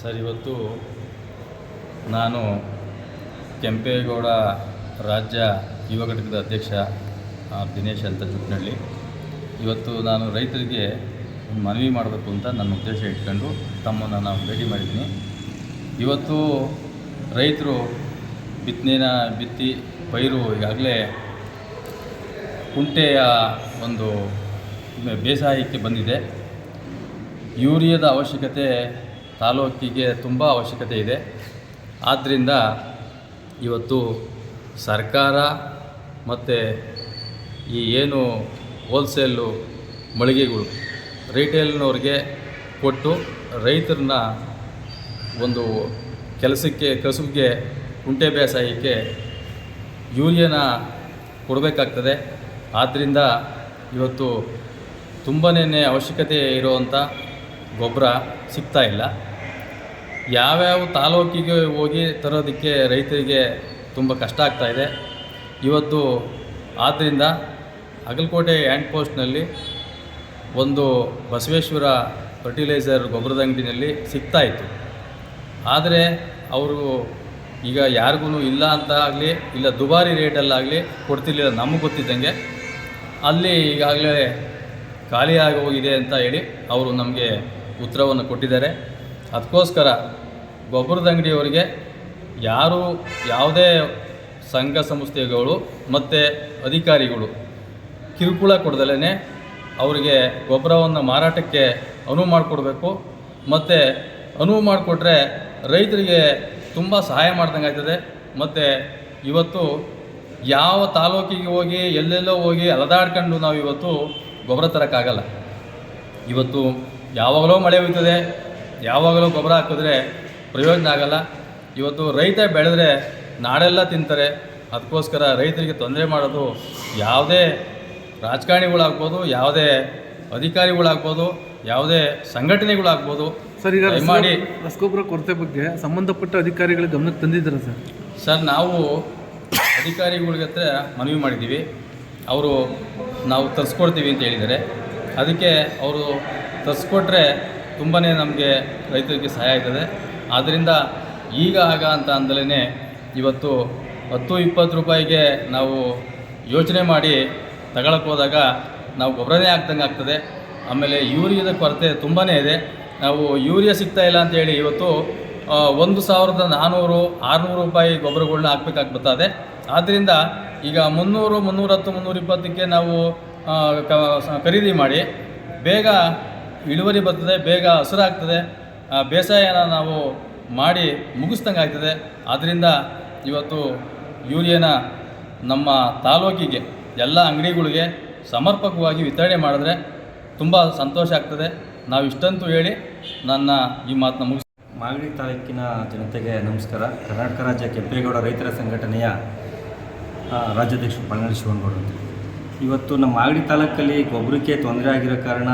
Sir, ಇವತ್ತು ನಾನು ಕೆಂಪೇಗೌಡ ರಾಜ್ಯ ಯುವ ಘಟಕದ ಅಧ್ಯಕ್ಷ ದಿನೇಶ್ ಅಂತ ಜುಟ್ನಳ್ಳಿ. ಇವತ್ತು ನಾನು ರೈತರಿಗೆ ಮನವಿ ಮಾಡಬೇಕು ಅಂತ ನನ್ನ ಉದ್ದೇಶ ಇಟ್ಕೊಂಡು ತಮ್ಮನ್ನು ನಾನು ಭೇಟಿ ಮಾಡಿದ್ದೀನಿ. ಇವತ್ತು ರೈತರು ಬಿತ್ತನೆನ ಬಿತ್ತಿ ಪೈರು ಈಗಾಗಲೇ ಕುಂಟೆಯ ಒಂದು ಬೇಸಾಯಕ್ಕೆ ಬಂದಿದೆ. ಯೂರಿಯಾದ ಅವಶ್ಯಕತೆ ತಾಲೂಕಿಗೆ ತುಂಬ ಅವಶ್ಯಕತೆ ಇದೆ. ಆದ್ದರಿಂದ ಇವತ್ತು ಸರ್ಕಾರ ಮತ್ತು ಈ ಏನು ಹೋಲ್ಸೇಲು ಮಳಿಗೆಗಳು ರಿಟೇಲ್ನವ್ರಿಗೆ ಕೊಟ್ಟು ರೈತರನ್ನ ಒಂದು ಕೆಲಸಕ್ಕೆ ಕಸುಬಿಗೆ ಕುಂಟೆ ಬೇಸಾಯಕ್ಕೆ ಯೂರಿಯಾನ ಕೊಡಬೇಕಾಗ್ತದೆ. ಆದ್ದರಿಂದ ಇವತ್ತು ತುಂಬನೇ ಅವಶ್ಯಕತೆ ಇರುವಂಥ ಗೊಬ್ಬರ ಸಿಗ್ತಾ ಇಲ್ಲ. ಯಾವ್ಯಾವ ತಾಲೂಕಿಗೆ ಹೋಗಿ ತರೋದಕ್ಕೆ ರೈತರಿಗೆ ತುಂಬ ಕಷ್ಟ ಆಗ್ತಾ ಇದೆ. ಇವತ್ತು ಆದ್ದರಿಂದ ಅಗಲಕೋಟೆ ಹ್ಯಾಂಡ್ ಪೋಸ್ಟ್ನಲ್ಲಿ ಒಂದು ಬಸವೇಶ್ವರ ಫರ್ಟಿಲೈಸರ್ ಗೊಬ್ಬರದ ಅಂಗಡಿನಲ್ಲಿ ಸಿಗ್ತಾ ಇತ್ತು. ಆದರೆ ಅವರು ಈಗ ಯಾರಿಗೂ ಇಲ್ಲ ಅಂತ ಆಗಲಿ, ಇಲ್ಲ ದುಬಾರಿ ರೇಟಲ್ಲಾಗಲಿ ಕೊಡ್ತಿರ್ಲಿಲ್ಲ ನಮಗೆ ಗೊತ್ತಿದ್ದಂಗೆ. ಅಲ್ಲಿ ಈಗಾಗಲೇ ಖಾಲಿಯಾಗಿ ಹೋಗಿದೆ ಅಂತ ಹೇಳಿ ಅವರು ನಮಗೆ ಉತ್ತರವನ್ನು ಕೊಟ್ಟಿದ್ದಾರೆ. ಅದಕ್ಕೋಸ್ಕರ ಗೊಬ್ಬರದ ಅಂಗಡಿಯವರಿಗೆ ಯಾರು ಯಾವುದೇ ಸಂಘ ಸಂಸ್ಥೆಗಳು ಮತ್ತು ಅಧಿಕಾರಿಗಳು ಕಿರುಕುಳ ಕೊಡ್ದಲೇ ಅವರಿಗೆ ಗೊಬ್ಬರವನ್ನು ಮಾರಾಟಕ್ಕೆ ಅನುವು ಮಾಡಿಕೊಡ್ಬೇಕು. ಮತ್ತು ಅನುವು ಮಾಡಿಕೊಟ್ರೆ ರೈತರಿಗೆ ತುಂಬ ಸಹಾಯ ಮಾಡ್ದಂಗೆ ಆಗ್ತದೆ. ಮತ್ತು ಇವತ್ತು ಯಾವ ತಾಲೂಕಿಗೆ ಹೋಗಿ, ಎಲ್ಲೆಲ್ಲೋ ಹೋಗಿ ಅಲದಾಡ್ಕೊಂಡು ನಾವು ಇವತ್ತು ಗೊಬ್ಬರ ತರೋಕ್ಕಾಗಲ್ಲ. ಇವತ್ತು ಯಾವಾಗಲೋ ಮಳೆ ಹೋಯ್ತದೆ ಯಾವಾಗಲೋ ಗೊಬ್ಬರ ಹಾಕಿದ್ರೆ ಪ್ರಯೋಜನ ಆಗಲ್ಲ. ಇವತ್ತು ರೈತ ಬೆಳೆದ್ರೆ ನಾಡೆಲ್ಲ ತಿಂತಾರೆ. ಅದಕ್ಕೋಸ್ಕರ ರೈತರಿಗೆ ತೊಂದರೆ ಮಾಡೋದು ಯಾವುದೇ ರಾಜಕಾರಣಿಗಳಾಗ್ಬೋದು ಯಾವುದೇ ಅಧಿಕಾರಿಗಳಾಗ್ಬೋದು ಯಾವುದೇ ಸಂಘಟನೆಗಳಾಗ್ಬೋದು. ಸರ್ ಈಗ ಮಾಡಿ ರಸಗೊಬ್ಬರ ಕೊರತೆ ಬಗ್ಗೆ ಸಂಬಂಧಪಟ್ಟ ಅಧಿಕಾರಿಗಳ ಗಮನಕ್ಕೆ ತಂದಿದ್ದಾರೆ ಸರ್? ಸರ್ ನಾವು ಅಧಿಕಾರಿಗಳಿಗೆ ಹತ್ರ ಮನವಿ ಮಾಡಿದ್ದೀವಿ. ಅವರು ನಾವು ತರಿಸ್ಕೊಡ್ತೀವಿ ಅಂತ ಹೇಳಿದ್ದಾರೆ. ಅದಕ್ಕೆ ಅವರು ತರಿಸ್ಕೊಟ್ರೆ ತುಂಬಾ ನಮಗೆ ರೈತರಿಗೆ ಸಹಾಯ ಆಗ್ತದೆ. ಆದ್ದರಿಂದ ಈಗ ಆಗ ಅಂತ ಅಂದಲೇ ಇವತ್ತು ಹತ್ತು ಇಪ್ಪತ್ತು ರೂಪಾಯಿಗೆ ನಾವು ಯೋಚನೆ ಮಾಡಿ ತಗೊಳಕ್ಕೆ ಹೋದಾಗ ನಾವು ಗೊಬ್ಬರನೇ ಆಗ್ದಂಗೆ ಆಗ್ತದೆ. ಆಮೇಲೆ ಯೂರಿಯಾದ ಕೊರತೆ ತುಂಬಾ ಇದೆ. ನಾವು ಯೂರಿಯಾ ಸಿಗ್ತಾ ಇಲ್ಲ ಅಂತೇಳಿ ಇವತ್ತು ಒಂದು ಸಾವಿರದ ನಾನ್ನೂರು ಆರುನೂರು ರೂಪಾಯಿ ಗೊಬ್ಬರಗಳ್ನ ಹಾಕ್ಬೇಕಾಗಿ ಬರ್ತದೆ. ಆದ್ದರಿಂದ ಈಗ ಮುನ್ನೂರು, ಮುನ್ನೂರತ್ತು ಮುನ್ನೂರ ಇಪ್ಪತ್ತಕ್ಕೆ ನಾವು ಖರೀದಿ ಮಾಡಿ ಬೇಗ ಇಳುವರಿ ಬರ್ತದೆ ಬೇಗ ಹಸಿರಾಗ್ತದೆ ಆ, ಬೇಸಾಯನ ನಾವು ಮಾಡಿ ಮುಗಿಸ್ದಂಗೆ ಆಗ್ತದೆ. ಆದ್ದರಿಂದ ಇವತ್ತು ಯೂರಿಯಾನ ನಮ್ಮ ತಾಲೂಕಿಗೆ ಎಲ್ಲ ಅಂಗಡಿಗಳಿಗೆ ಸಮರ್ಪಕವಾಗಿ ವಿತರಣೆ ಮಾಡಿದ್ರೆ ತುಂಬ ಸಂತೋಷ ಆಗ್ತದೆ. ನಾವು ಇಷ್ಟಂತೂ ಹೇಳಿ ನನ್ನ ಈ ಮಾತನ್ನ ಮುಗಿಸ್ ಮಾಗಡಿ ತಾಲೂಕಿನ ಜನತೆಗೆ ನಮಸ್ಕಾರ. ಕರ್ನಾಟಕ ರಾಜ್ಯ ಕೆಂಪೇಗೌಡ ರೈತರ ಸಂಘಟನೆಯ ರಾಜ್ಯಾಧ್ಯಕ್ಷ ರಾಜ್ಯಾಧ್ಯಕ್ಷರು ಶಿವನ್ಗೌಡ ಶಿವನಗೌಡ ಇವತ್ತು ನಮ್ಮ ಮಾಗಡಿ ತಾಲೂಕಲ್ಲಿ ಗೊಬ್ಬರಕ್ಕೆ ತೊಂದರೆ ಆಗಿರೋ ಕಾರಣ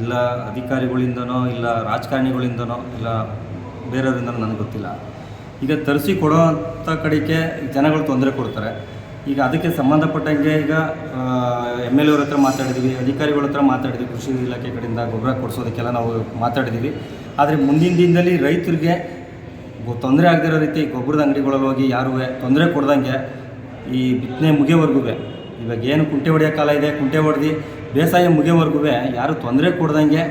ಇಲ್ಲ ಅಧಿಕಾರಿಗಳಿಂದನೋ ಇಲ್ಲ ರಾಜಕಾರಣಿಗಳಿಂದನೋ ಇಲ್ಲ ಬೇರೆಯವರಿಂದನೋ ನನಗೆ ಗೊತ್ತಿಲ್ಲ. ಈಗ ತರಿಸಿ ಕೊಡೋ ಅಂಥ ಕಡೆಗೆ ಜನಗಳು ತೊಂದರೆ ಕೊಡ್ತಾರೆ. ಈಗ ಅದಕ್ಕೆ ಸಂಬಂಧಪಟ್ಟಂಗೆ ಈಗ ಎಂ ಎಲ್ ಎವ್ರ ಹತ್ರ ಮಾತಾಡಿದ್ವಿ, ಅಧಿಕಾರಿಗಳ ಹತ್ರ ಮಾತಾಡಿದ್ವಿ, ಕೃಷಿ ಇಲಾಖೆ ಕಡೆಯಿಂದ ಗೊಬ್ಬರ ಕೊಡಿಸೋದಕ್ಕೆಲ್ಲ ನಾವು ಮಾತಾಡಿದ್ದೀವಿ ಆದರೆ ಮುಂದಿನ ದಿನದಲ್ಲಿ ರೈತರಿಗೆ ತೊಂದರೆ ಆಗದಿರೋ ರೀತಿ ಗೊಬ್ಬರದ ಅಂಗಡಿಗಳಲ್ಲಿ ಹೋಗಿ ಯಾರೂ ತೊಂದರೆ ಕೊಡ್ದಂಗೆ ಈ ಬಿತ್ತನೆ ಮುಗಿಯೋವರೆಗೂ ಇವಾಗ ಏನು ಕುಂಟೆ ಹೊಡೆಯೋ ಕಾಲ ಇದೆ, ಕುಂಟೆ ಹೊಡೆದು ಬೇಸಾಯ ಮುಗಿಯೋವರೆಗೂ ಯಾರು ತೊಂದರೆ ಕೊಡ್ದಂಗೆ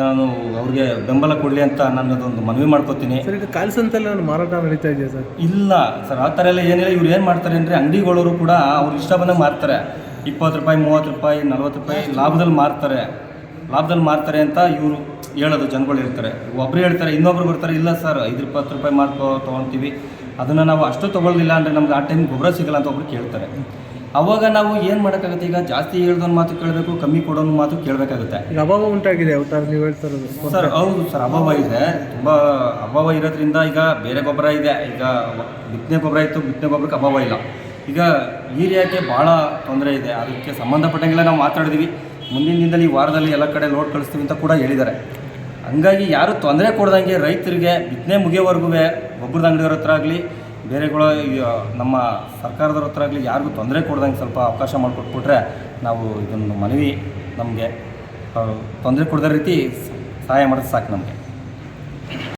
ನಾನು ಅವ್ರಿಗೆ ಬೆಂಬಲ ಕೊಡಲಿ ಅಂತ ನಾನು ಅದೊಂದು ಮನವಿ ಮಾಡ್ಕೋತೀನಿ. ಸರ್ ಈಗ ನಾನು ಮಾರಾಟ ನಡೀತಾ ಇದೆಯಾ ಸರ್? ಇಲ್ಲ ಸರ್ ಆ ಥರ ಎಲ್ಲ ಏನಿಲ್ಲ. ಇವ್ರು ಏನು ಮಾಡ್ತಾರೆ ಅಂದರೆ ಅಂಗಡಿಗಳವರು ಕೂಡ ಅವ್ರು ಇಷ್ಟ ಬಂದಂಗೆ ಮಾರ್ತಾರೆ. ಇಪ್ಪತ್ತು ರೂಪಾಯಿ ಮೂವತ್ತು ರೂಪಾಯಿ ನಲ್ವತ್ತು ರೂಪಾಯಿ ಲಾಭದಲ್ಲಿ ಮಾರ್ತಾರೆ. ಲಾಭದಲ್ಲಿ ಮಾರ್ತಾರೆ ಅಂತ ಇವರು ಹೇಳೋದು ಜನಗಳು ಹೇಳ್ತಾರೆ. ಒಬ್ಬರು ಹೇಳ್ತಾರೆ ಇನ್ನೊಬ್ರು ಬರ್ತಾರೆ ಇಲ್ಲ ಸರ್ ಐದು ಇಪ್ಪತ್ತು ರೂಪಾಯಿ ಮಾರ್ಕೋ ತೊಗೊಳ್ತೀವಿ. ಅದನ್ನು ನಾವು ಅಷ್ಟು ತೊಗೊಳ್ಳೋದಿಲ್ಲ ಅಂದರೆ ನಮ್ಗೆ ಆ ಟೈಮ್ ಗೊಬ್ಬರ ಸಿಗಲ್ಲ ಅಂತ ಒಬ್ರು ಕೇಳ್ತಾರೆ. ಅವಾಗ ನಾವು ಏನು ಮಾಡೋಕ್ಕಾಗುತ್ತೆ? ಈಗ ಜಾಸ್ತಿ ಹೇಳ್ದೊಂದು ಮಾತು ಕೇಳಬೇಕು ಕಮ್ಮಿ ಕೊಡೋನು ಮಾತು ಕೇಳಬೇಕಾಗುತ್ತೆ. ಈಗ ಅಭಾವ ಉಂಟಾಗಿದೆ ಅವತಾರ ನೀವು ಹೇಳ್ತಾರದು ಸರ್ ಹೌದು ಸರ್ ಅಭಾವ ಇದೆ. ತುಂಬ ಅಭಾವ ಇರೋದ್ರಿಂದ ಈಗ ಬೇರೆ ಗೊಬ್ಬರ ಇದೆ. ಈಗ ಬಿತ್ತನೆ ಗೊಬ್ಬರ ಇತ್ತು ಬಿತ್ತನೆ ಗೊಬ್ಬರಕ್ಕೆ ಅಭಾವ ಇಲ್ಲ. ಈಗ ಯೂರಿಯಾಕ್ಕೆ ಭಾಳ ತೊಂದರೆ ಇದೆ. ಅದಕ್ಕೆ ಸಂಬಂಧಪಟ್ಟಂಗೆಲ್ಲ ನಾವು ಮಾತಾಡಿದ್ವಿ. ಮುಂದಿನ ದಿನದಲ್ಲಿ ಈ ವಾರದಲ್ಲಿ ಎಲ್ಲ ಕಡೆ ಲೋಡ್ ಕಳಿಸ್ತೀವಿ ಅಂತ ಕೂಡ ಹೇಳಿದ್ದಾರೆ. ಹಂಗಾಗಿ ಯಾರು ತೊಂದರೆ ಕೊಡ್ದಂಗೆ ರೈತರಿಗೆ ಬಿತ್ತನೆ ಮುಗಿಯೋವರೆಗೂ ಗೊಬ್ಬರದ ಅಂಗಡಿಯವ್ರ ಹತ್ರ ಆಗಲಿ ಬೇರೆಗಳ ನಮ್ಮ ಸರ್ಕಾರದವ್ರ ಹತ್ರ ಆಗಲಿ ಯಾರಿಗೂ ತೊಂದರೆ ಕೊಡ್ದಂಗೆ ಸ್ವಲ್ಪ ಅವಕಾಶ ಮಾಡಿಕೊಟ್ಬಿಟ್ರೆ ನಾವು ಇದನ್ನು ಮನವಿ ನಮಗೆ. ತೊಂದರೆ ಕೊಡದ ರೀತಿ ಸಹಾಯ ಮಾಡೋದು ಸಾಕು ನಮಗೆ.